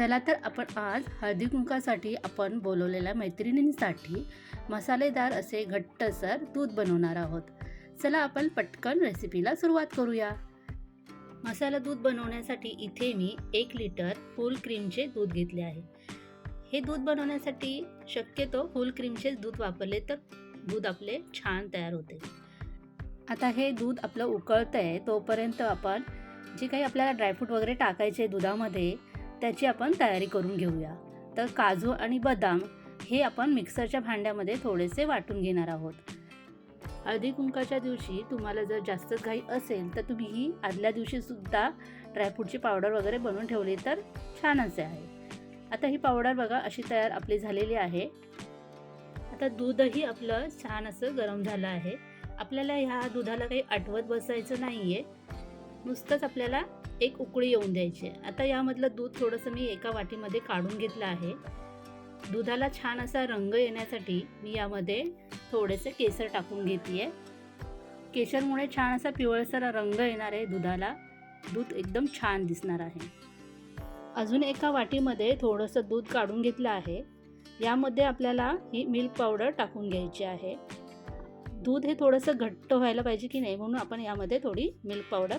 चला तर आपण आज हळदी कुंकासाठी आपण बोलवलेल्या मैत्रिणींसाठी मसालेदार असे घट्टसर दूध बनवणार आहोत. चला आपण पटकन रेसिपीला सुरुवात करूया. मसाला दूध बनवण्यासाठी इथे मी एक लिटर फुल क्रीमचे दूध घेतले आहे. हे दूध बनवण्यासाठी शक्यतो फुल क्रीमचेच दूध वापरले तर दूध आपले छान तयार होते. आता हे दूध आपलं उकळतं आहे तोपर्यंत आपण जे काही आपल्याला ड्रायफ्रूट वगैरे टाकायचे दुधामध्ये त्याची आपण तयारी करून घेऊया. तर काजू आणि बदाम हे आपण मिक्सरच्या भांड्यामध्ये थोडेसे वाटून घेणार आहोत. हळदी कुंकाच्या दिवशी तुम्हाला जर जास्त घाई असेल तर तुम्ही ही आदल्या दिवशीसुद्धा ड्रायफ्रूटची पावडर वगैरे बनवून ठेवली तर छान असे आहे. आता ही पावडर बघा अशी तयार आपली झालेली आहे. आता दूधही आपलं छान असं गरम झालं आहे. आपल्याला ह्या दुधाला काही आठवत बसायचं नाही आहे नुसतंच आपल्याला एक उकळी येऊन द्यायची. आहे आता यामधलं दूध थोडंसं मी एका वाटीमध्ये काढून घेतलं आहे. दुधाला छान असा रंग येण्यासाठी मी यामध्ये थोडेसे केसर टाकून घेते आहे केशरमुळे छान असा पिवळसर रंग येणार आहे दुधाला. दूध एकदम छान दिसणार आहे. अजून एका वाटीमध्ये थोडंसं दूध काढून घेतलं आहे. यामध्ये आपल्याला ही मिल्क पावडर टाकून घ्यायची आहे. दूध हे थोडंसं घट्ट व्हायला पाहिजे की नाही म्हणून आपण यामध्ये थोडी मिल्क पावडर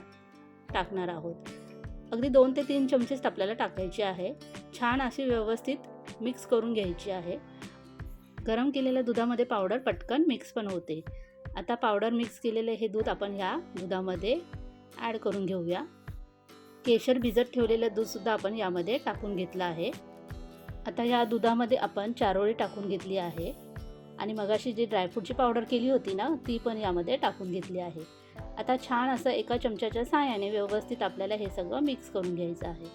टाकणार आहोत. अगदी दोन ते तीन चमचेच आपल्याला टाकायची आहे. छान अशी व्यवस्थित मिक्स करून घ्यायची आहे. गरम केलेल्या दुधामध्ये पावडर पटकन मिक्स पण होते. आता पावडर मिक्स केलेले हे दूध आपण ह्या दुधामध्ये ॲड करून घेऊया. केशर भिजत ठेवलेलं दूधसुद्धा आपण यामध्ये टाकून घेतलं आहे. आता या दुधामध्ये आपण चारोळी टाकून घेतली आहे. आणि मगाशी जी ड्रायफ्रूटची पावडर केली होती ना ती पण यामध्ये टाकून घेतली आहे. आता छान असं एका चमच्याच्या साहाय्याने व्यवस्थित आपल्याला हे सगळं मिक्स करून घ्यायचं आहे.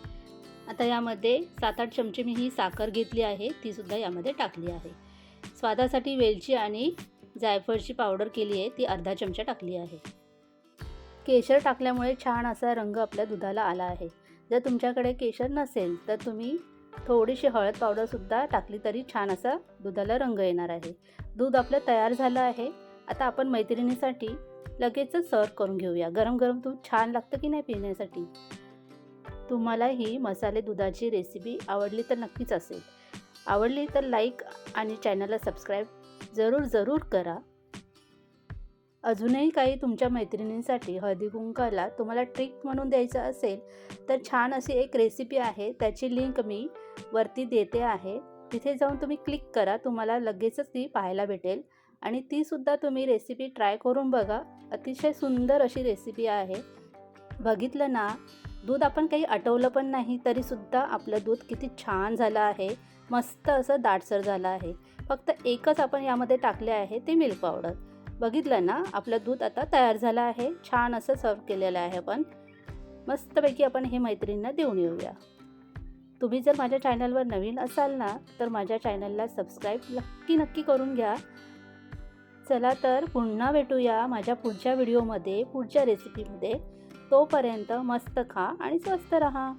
आता यामध्ये सात आठ चमचे मी ही साखर घेतली आहे तीसुद्धा यामध्ये टाकली आहे. स्वादासाठी वेलची आणि जायफळची पावडर केली आहे ती अर्धा चमचा टाकली आहे. केशर टाकल्यामुळे छान असा रंग आपल्या दुधाला आला आहे. जर तुमच्याकडे केशर नसेल तर तुम्ही थोडीशी हळद पावडरसुद्धा टाकली तरी छान असा दुधाला रंग येणार आहे. दूध आपलं तयार झालं आहे. आता आपण मैत्रिणीसाठी लगेचच सर्व करून घेऊया. गरम गरम दूध छान लागतं की नाही पिण्यासाठी? तुम्हाला ही मसाले दुधाची रेसिपी आवडली तर नक्कीच असेल. आवडली तर लाईक आणि चॅनलला सबस्क्राईब जरूर जरूर करा. अजूनही काही तुमच्या मैत्रिणींसाठी हळदी कुंकाला तुम्हाला ट्रिक म्हणून द्यायचं असेल तर छान अशी एक रेसिपी आहे. त्याची लिंक मी वरती देते आहे. तिथे जाऊन तुम्ही क्लिक करा. तुम्हाला लगेचच ती पाहायला भेटेल. आणि तीसुद्धा तुम्ही रेसिपी ट्राय करून बघा. अतिशय सुंदर अशी रेसिपी आहे. बघितलं ना दूध आपण काही आटवलं पण नाही तरीसुद्धा आपलं दूध किती छान झालं आहे. मस्त असं दाटसर झालं आहे. फक्त एकच आपण यामध्ये टाकले आहे ते मिल्क पावडर बघितलं ना आपलं दूध आता तयार झालं आहे. छान असं सर्व केलेलं आहे आपण. मस्तपैकी आपण हे मैत्रिणींना देऊन येऊया. तुम्ही जर माझ्या चॅनलवर नवीन असाल ना तर माझ्या चॅनलला सबस्क्राईब नक्की नक्की करून घ्या. चला तर पुन्हा भेटूया माझ्या पुढच्या व्हिडिओमध्ये पुढच्या रेसिपीमध्ये तोपर्यंत मस्त खा आणि स्वस्त रहा.